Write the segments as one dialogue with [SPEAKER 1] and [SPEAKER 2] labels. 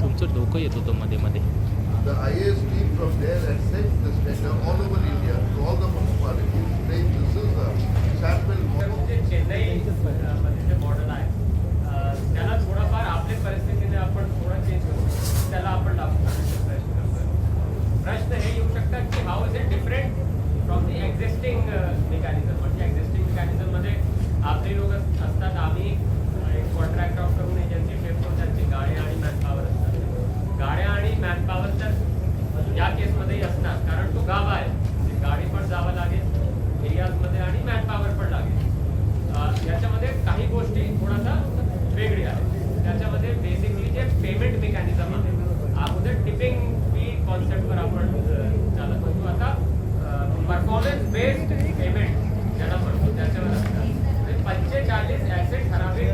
[SPEAKER 1] तुमचं डोकं येत होतं मध्ये मध्ये
[SPEAKER 2] the IAS team from there had sent this tender all over India to all the municipalities, saying this is a sample.
[SPEAKER 3] तर जे चेन्नई अ, मध्ये जे मॉडेल आहे अ, त्याला थोडंफार आपल्या परिस्थितीने आपण थोडं चेंज करू त्याला आपण लागू करण्याचा प्रयत्न करतोय प्रश्न हे येऊ शकतात की how is it different from the existing mechanism म्हणजे एक्झिस्टिंग मेकॅनिझममध्ये आपले लोक असतात आम्ही एक कॉन्ट्रॅक्ट आउट करून एजन्सी ठेवतो त्यांची गाड्या आणि मॅनपॉवर असतात गाड्या आणि मॅनपॉवर तर या केसमध्येही असणार कारण तो गाव आहे ती गाडी पण जावं लागेल एरियाजमध्ये आणि मॅनपॉवर पण लागेल अं, याच्यामध्ये काही गोष्टी थोडासा वेगळी आहे त्याच्यामध्ये बेसिकली जे पेमेंट मेकॅनिझम आहे अगोदर टिपिंग फी कॉन्सेप्टवर आपण चालत होतो आता परफॉर्मन्स बेस्ड पेमेंट ज्याला म्हणतो त्याच्यावर असतात म्हणजे पंचेचाळीस ॲसे ठराविक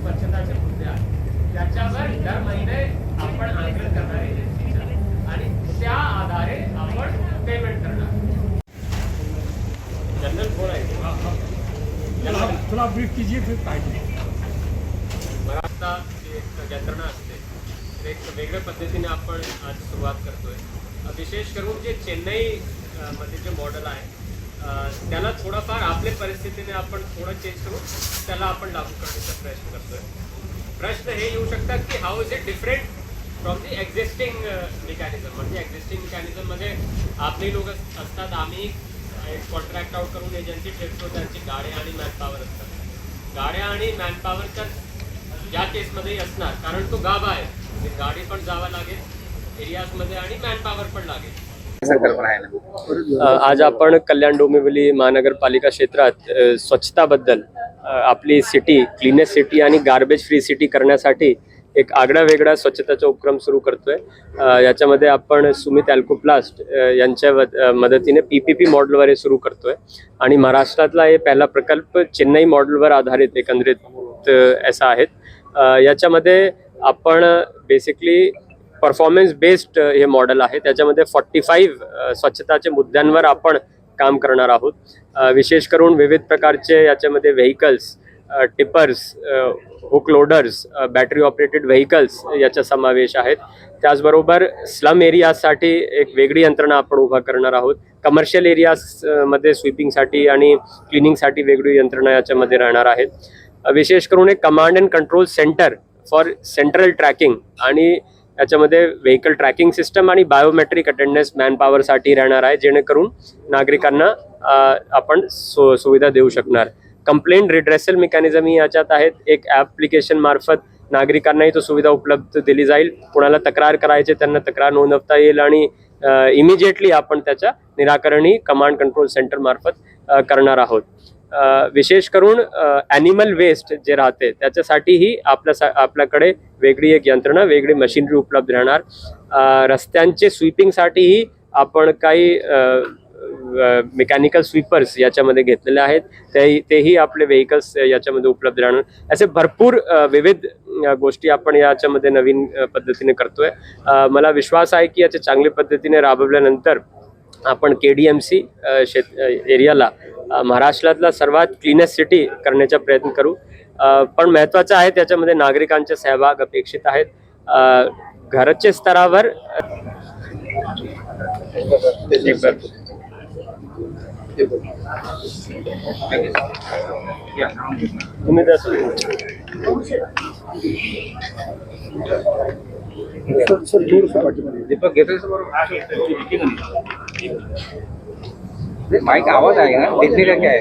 [SPEAKER 3] स्वच्छताचे मुद्दे आहेत. त्याच्यावर दर महिने आपण आकलन करणार एजन्सीच्या आणि त्या आधारे आपण पेमेंट करणार. जनरल कोण आहे
[SPEAKER 4] थोड़ा ब्रीफ कीजिए फिर काटिए
[SPEAKER 3] मराठा जी एक यंत्रणा एक वेगळ्या पद्धतीने आपण आज सुरुवात करतोय. विशेष करून जे चेन्नई मध्ये जे मॉडेल आहे त्याला थोडंफार आपल्या परिस्थितीने आपण थोडं चेंज करून त्याला आपण लागू करण्याचा प्रयत्न करतोय. प्रश्न हे येऊ शकतात की how is it different from the existing mechanism म्हणजे एक्झिस्टिंग मेकॅनिझममध्ये आपली लोक असतात आम्ही एक कॉन्ट्रॅक्ट आउट करून एजन्सी ठेवतो त्यांची गाड्या आणि मॅनपावर असतात. गाड्या आणि मॅनपावर तर या केसमध्येही असणार कारण तो गाभा आहे. गाडी पण जावं लागेल एरियाजमध्ये आणि मॅनपॉवर पण लागेल.
[SPEAKER 5] आज आपण कल्याण डोंबिवली महानगरपालिका क्षेत्रात स्वच्छताबद्दल आपली सिटी क्लीनेस्ट सिटी आणि गार्बेज फ्री सिटी करण्यासाठी एक आगळा वेगळा स्वच्छताचा उपक्रम सुरू करतोय. याच्यामध्ये आपण सुमित अल्कोप्लास्ट यांच्या मदतीने पी पी पी मॉडेलवर हे सुरू करतोय. आणि महाराष्ट्रातला हे पहिला प्रकल्प चेन्नई मॉडेलवर आधारित एकंदरीत असा आहे. अ, याच्यामध्ये आपण बेसिकली परफॉर्मन्स बेस्ड हे मॉडेल आहे. त्याच्यामध्ये फॉर्टी फाईव्ह स्वच्छताच्या मुद्द्यांवर आपण काम करणार आहोत. विशेष करून विविध प्रकारचे याच्यामध्ये vehicles tippers hook loaders battery operated vehicles याचा समावेश आहेत त्याचबरोबर स्लम एरियासाठी एक वेगळी यंत्रणा आपण उभा करणार आहोत. कमर्शियल एरियाजमध्ये स्वीपिंगसाठी आणि क्लिनिंगसाठी वेगळी यंत्रणा याच्यामध्ये राहणार आहेत. विशेष करून एक command and control centre for central tracking आणि याच्यामध्ये व्हेकल ट्रॅकिंग सिस्टम आणि बायोमेट्रिक अटेंडन्स मॅनपॉवरसाठी राहणार आहे जेणेकरून नागरिकांना आपण सो सुविधा देऊ शकणार. कंप्लेंट रिड्रेसल मेकॅनिझम ही याच्यात आहेत. एक ॲप्लिकेशन मार्फत नागरिकांनाही तो सुविधा उपलब्ध दिली जाईल. कुणाला तक्रार करायचे त्यांना तक्रार नोंदवता येईल आणि इमिजिएटली आपण त्याच्या निराकरणही कमांड कंट्रोल सेंटरमार्फत करणार आहोत. विशेष करून ॲनिमल वेस्ट जे राहते त्याच्यासाठीही आपल्या सा- आपल्याकडे वेगळी एक यंत्रणा वेगळी मशिनरी उपलब्ध राहणार. रस्त्यांचे स्वीपिंगसाठीही आपण काही मेकॅनिकल स्वीपर्स याच्यामध्ये घेतलेले आहेत. ते तेही आपले व्हेकल्स याच्यामध्ये उपलब्ध राहणार. असे भरपूर विविध गोष्टी आपण याच्यामध्ये नवीन पद्धतीने करतोय. मला विश्वास आहे की याच्या चांगल्या पद्धतीने राबवल्यानंतर आपण के डी एम सी शेत एरियाला महाराष्ट्रातला सर्वात क्लीनेस्ट सिटी करण्याचा प्रयत्न करू. पण महत्त्वाचं आहे त्याच्यामध्ये नागरिकांचे सहभाग अपेक्षित आहेत. घरच्या स्तरावर तुम्ही
[SPEAKER 6] दीपक మైక్ అవ్వదా విసిరకే